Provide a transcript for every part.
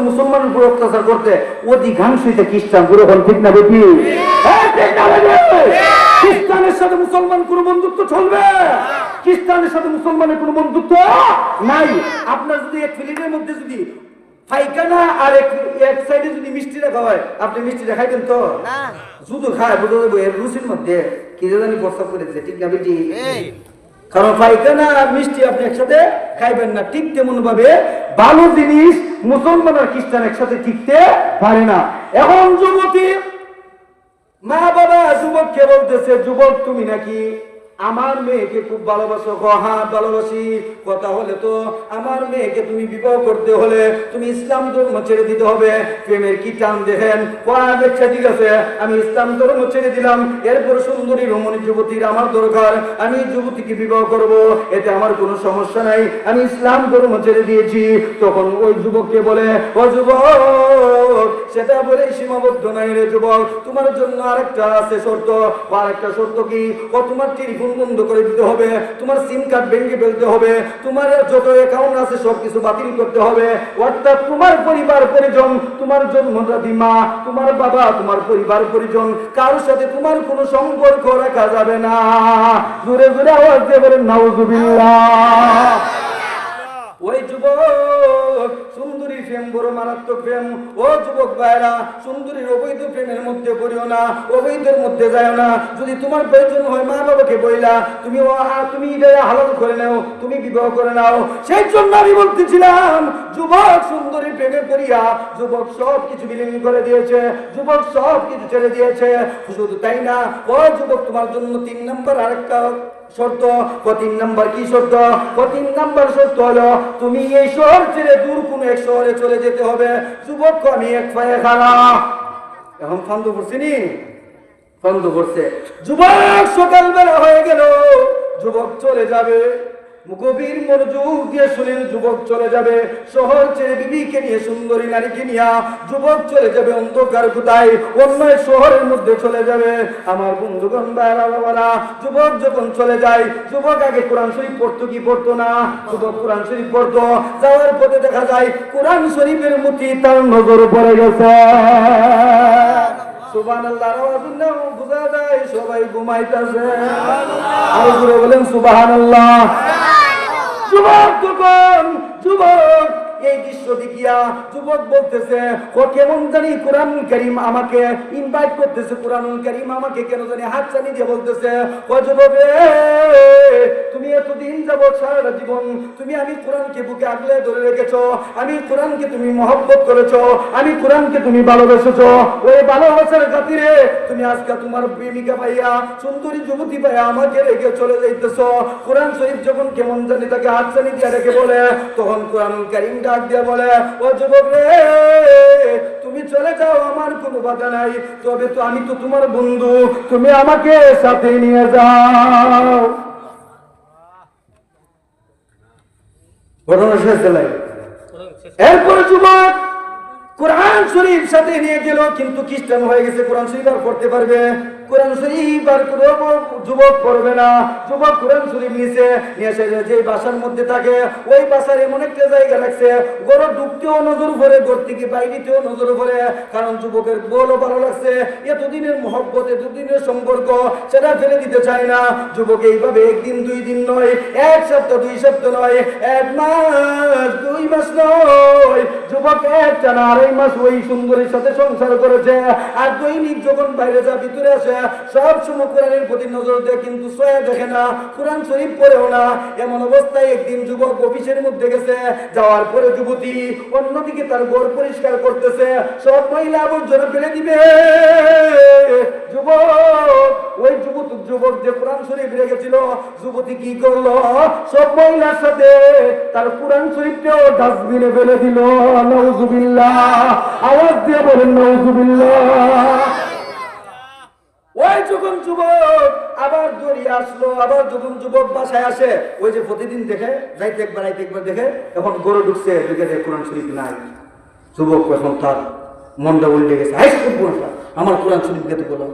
মুসলমানের উপর অত্যাচার করতে অধিকাংশ এটা খ্রিস্টান পুরো এখন হ্যাঁ, ঠিক না বেটি? খ্রিস্টানের সাথে মুসলমান কোন বন্ধুত্ব চলবে? খ্রিস্টানের সাথে মুসলমানের কোন বন্ধুত্ব নাই। আপনার যদি মধ্যে যদি পায়খানা আর এক সাইডে যদি মিষ্টি রাখা হয় আপনি খাইবেন তো? শুধু খায় বুঝতে এর রুচির মধ্যে কি জানি প্রস্তাব করেছে ঠিক না বেটি? কারণ পায়খানা আর মিষ্টি আপনি একসাথে খাইবেন না ঠিক তেমন ভাবে ভালো জিনিস মুসলমান আর খ্রিস্টান একসাথে টিকতে পারে না। এখন যুবতী মা বাবা যুবককে বলতেছে যুবক তুমি নাকি আমার মেয়েকে খুব ভালোবাসো হ্যাঁ ভালোবাসি। কথা হলে তো আমার মেয়েকে তুমি বিবাহ করতে হলে তুমি ইসলাম ধর্ম ছেড়ে দিতে হবে। প্রেমের কি টান দেখেন? কয়া দেখছে ঠিক আছে, আমি ইসলাম ধর্ম ছেড়ে দিলাম। এরপর সুন্দরী রমণী যুবতীর আমার দরকার, আমি যুবতীকে বিবাহ করব, এতে আমার কোনো সমস্যা নাই। আমি ইসলাম ধর্ম ছেড়ে দিয়েছি। তখন ওই যুবককে বলে, ও যুবক, সেটা বলে সীমাবদ্ধ নাই রে যুবক, তোমার জন্য আরেকটা আছে শর্ত। আরেকটা শর্ত কি? ও তোমার টেলিফোন বন্ধ করে দিতে হবে তোমার সিম কার্ড ভেঙে ফেলতে হবে তোমার যত অ্যাকাউন্ট আছে সবকিছু বাতিল করতে হবে। অর্থাৎ তোমার পরিবার পরিজন তোমার জন্মদাতি মা তোমার বাবা তোমার পরিবার পরিজন কারোর সাথে তোমার কোনো সম্পর্ক রাখা যাবে না। জোরে জোরে আওয়াজ দিয়ে বলেন নাউজুবিল্লাহ। ওই যুবক প্রেম বড় মারাত্মক প্রেম। ও যুবক ভাইরা সুন্দরীর অবৈধ প্রেমের মধ্যে পড়িও না অবৈধের মধ্যে যায় না। যদি তোমার প্রয়োজন হয় মা বাবাকে বইলা তুমি ও আ, তুমি এটা হালাল করে নাও তুমি বিবাহ করে নাও। সেই জন্য আমি বলতেছিলাম যুবক সুন্দরী প্রেমে পড়িয়া যুবক সব কিছু বিলীন করে দিয়েছে যুবক সব কিছু ছেড়ে দিয়েছে। শুধু তাই না ও যুবক তোমার জন্য তিন নম্বর আরেকটা শর্ত। ও তিন নাম্বার কি শর্ত? ও তিন নাম্বার শর্ত হলো তুমি এই শহর ছেড়ে দূর কোন এক শহরে চলে যেতে হবে। যুবক আমি এক পায়ে এখন ফান্দ করছি নি? ফান্দ করছে যুবক সকালবেলা হয়ে গেল। যুবক চলে যাবে। গভীর মনোযোগ দিয়ে শুনেন, যুবক চলে যাবে। শহর ছেড়ে বিবিকে নিয়ে, সুন্দরী নারীকে নিয়ে। যুবক চলে যাবে অন্ধকার কোথায় অন্য শহরের মধ্যে চলে যাবে। আমার বন্ধুগণ বাবারা, যুবক যখন চলে যায়, যুবক আগে কোরআন শরীফ পড়তো কি পড়তো না? যুবক কোরআন শরীফ পড়তো। যাওয়ার পথে দেখা যায়, কোরআন শরীফের মধ্যে তার নজর পড়ে গেছে। সুবহানাল্লাহ আওয়াজ শুনলেও বোঝা যায় সবাই ঘুমাইতেছে। আরও জোরে বলেন সুবহানাল্লাহ। যুবক তখন যুবক এই দৃশ্য দেখিয়া যুবক বলতেছে, ও কেমন জানি কোরআন করিম আমাকে ইনভাইট করতেছে কোরআন করিম আমাকে কেন জানি দিয়ে বলতেছে, ও তুমি এতদিন সারাটা জীবন তুমি আমি কোরআনকে বুকে আগলে ধরে আমি কোরআনকে তুমি মহব্বত করেছ, আমি কোরআনকে তুমি ওই ভালোবাসার খাতিরে তুমি আজকে তোমার প্রেমিকা পাইয়া, সুন্দরী যুবতী পাইয়া আমাকে রেখে চলে যাইতেছো। কোরআন শরীফ যখন কেমন জানি তাকে হাত চানি দিয়ে রেখে বলে, তখন কোরআন কারিম ডাক দিয়ে বলে, ও যুবক রে, তুমি চলে যাও, আমার কোনো বাধা নাই। তবে তো আমি তো তোমার বন্ধু, তুমি আমাকে সাথে নিয়ে যাও। ঘটনা শেষ জেলায় এরপরে যুবক কোরআন শরীফ সাথে নিয়ে গেল, কিন্তু খ্রিস্টান হয়ে গেছে, কোরআন শরীফ আর পড়তে পারবে। কোরআন শরীফ আর যুবক পড়বে না। যুবক কোরআন শরীফ নিছে নিয়ে যে বাসার মধ্যে থাকে, ওই বাসার এমন একটা জায়গা লাগছে গরু ঢুকতেও নজর পড়ে ঘর থেকে বাইরেতেও নজর পড়ে, কারণ যুবকের বলও ভালো লাগছে, এতদিনের মহব্বত, এতদিনের সম্পর্ক, সেটা ফেলে দিতে চায় না। যুবক এইভাবে একদিন, দুই দিন নয়, এক সপ্তাহ, দুই সপ্তাহ নয়, এক মাস, দুই মাস নয়, যুবক এক টানা আড়াই মাস ওই সুন্দরীর সাথে সংসার করেছে, আর দৈনিক যখন বাইরে যা ভিতরে আসে সব সময় কোরআনের প্রতি নজর দেয়, কিন্তু সয়া দেখে না, কোরআন শরীফ পড়েও না। এমন অবস্থায় একদিন যুবক অফিসের মধ্যে গেছে, যাওয়ার পরে যুবতী অন্যদিকে তার ঘর পরিষ্কার করতেছে, সব মহিলা আবর্জনা ফেলে দিবে। যুবক, ওই যুবক যুবক যে কোরআন শরীফ রেখেছিল, যুবতী কি করল? সব মহিলার সাথে তার কোরআন শরীফটাও ডাস্টবিনে ফেলে দিল। নৌজুবিল্লাহ আওয়াজ দিয়ে বলেন নৌজুবিল্লাহ ওই যখন যুবক আবার দড়িয়ে আসলো, আবার যখন যুবক বাসায় আসে। ওই যে প্রতিদিন দেখে, যাইতে একবার, আইতে একবার দেখে, এখন গরু ঢুকছে, ঢুকে কোরআন শরীফ নাই। যুবক এখন তার মনটা উল্টে গেছে, হাই স্কুল আমার কোরআন শরীফ গেতে বলো।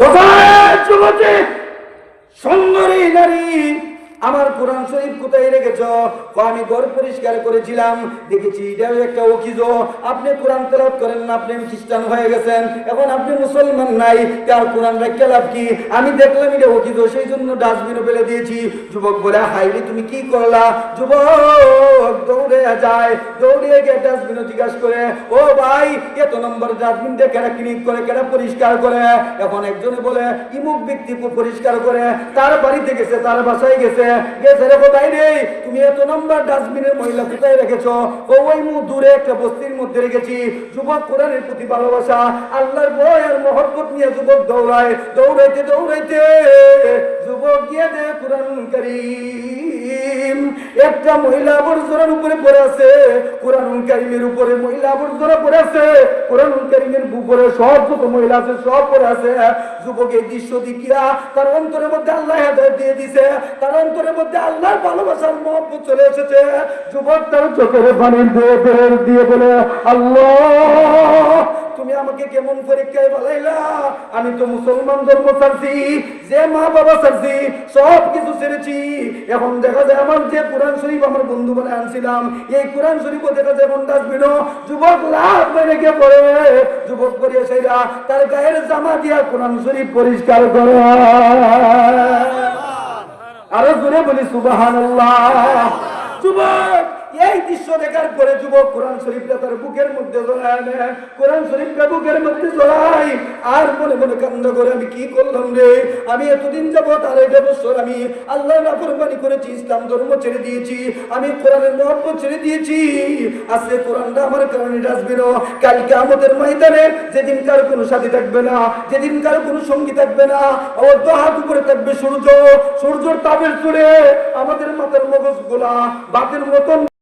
তখন সুন্দরী নারী আমার কোরআন শরীফ কোথায় রেখেছ? আমি ঘর পরিষ্কার করেছিলাম। দেখেছি এটাও একটা অকিজ আপনি কোরআন তেলাপ করেন না, আপনি খ্রিস্টান হয়ে গেছেন। এখন আপনি মুসলমান নাই, তার কোরআন রেখে লাভ কি? আমি দেখলাম এটা অকিজ সেই জন্য ডাস্টবিনে ফেলে দিয়েছি। যুবক বলে, হাইরে, তুমি কি করলা? যুবক দৌড়ে যায়, দৌড়ে গিয়ে ডাস্টবিনে জিজ্ঞাসা করে, ও ভাই, এত নম্বর ডাস্টবিনটা কেনা ক্লিনিক করে কেনা পরিষ্কার করে? এখন একজনে বলে, ইমুক ব্যক্তি পরিষ্কার করে, তার বাড়িতে গেছে, তার বাসায় গেছে। গেছে রে কোথায় রে? তুমি এত নম্বর ডাস্টবিনের মহিলা কোথায় রেখেছ? ও ওই মু দূরে একটা বস্তির মধ্যে রেখেছি। যুবক কোরআনের প্রতি ভালোবাসা, আল্লাহর বয়ের মহব্বত নিয়ে যুবক দৌড়ায়, দৌড়াইতে দৌড়াইতে। যুবক গিয়ে দে কোরআন কারীম। একটা মহিলা আবর্জনার উপরে পড়ে আছে, কোরআন কারিমের উপরে মহিলা আবর্জনা পড়ে আছে, কোরআন কারিমের উপরে সব যত মহিলা আছে সব পড়ে আছে। যুবক এই দৃশ্য দেখিয়া তার অন্তরের মধ্যে আল্লাহ হেদায়ত দিয়ে দিছে, তার অন্তরের মধ্যে আল্লাহর ভালোবাসার মহব্বত চলে এসেছে। যুবক তার চোখের পানি দিয়ে দিয়ে বলে, আল্লাহ, তুমি আমাকে কেমন পরীক্ষায় বলাইলা আমি তো মুসলমান ধর্ম ছাড়ছি, যে মা বাবা ছাড়ছি, সব কিছু ছেড়েছি। এখন দেখা যায় আমার যে কোরআন শরীফ আমার বন্ধু বলে আনছিলাম, এই কোরআন শরীফও দেখা যায় এখন ডাস্টবিন যুবক লাভ মেরে গিয়ে পড়ে। যুবক করিয়া সেইরা, তার গায়ের জামা দিয়া কোরআন শরীফ পরিষ্কার করে। আরও জোরে বলি সুবাহান যুবক এই দৃশ্য দেখার পরে যুবক কোরআন শরীফটা তার বুকের মধ্যে জড়ায় নেয় কোরআন শরীফটা বুকের মধ্যে জড়াই আর মনে মনে কান্দ করে, আমি কি করলাম রে? আমি এতদিন যাব তার এই বছর আমি আল্লাহ নাফরমানি করেছি, ইসলাম ধর্ম ছেড়ে দিয়েছি, আমি কোরআনের মহব্বত ছেড়ে দিয়েছি। আজকে কোরআনটা আমার কারণে ডাসবিন কালকে আমাদের ময়দানে যেদিন কার কোনো সাথী থাকবে না, যেদিন কার কোনো সঙ্গী থাকবে না ও হাত উপরে থাকবে সূর্য। সূর্যর তাপের চড়ে আমাদের মাথার মগজ গোলা বাতের মতন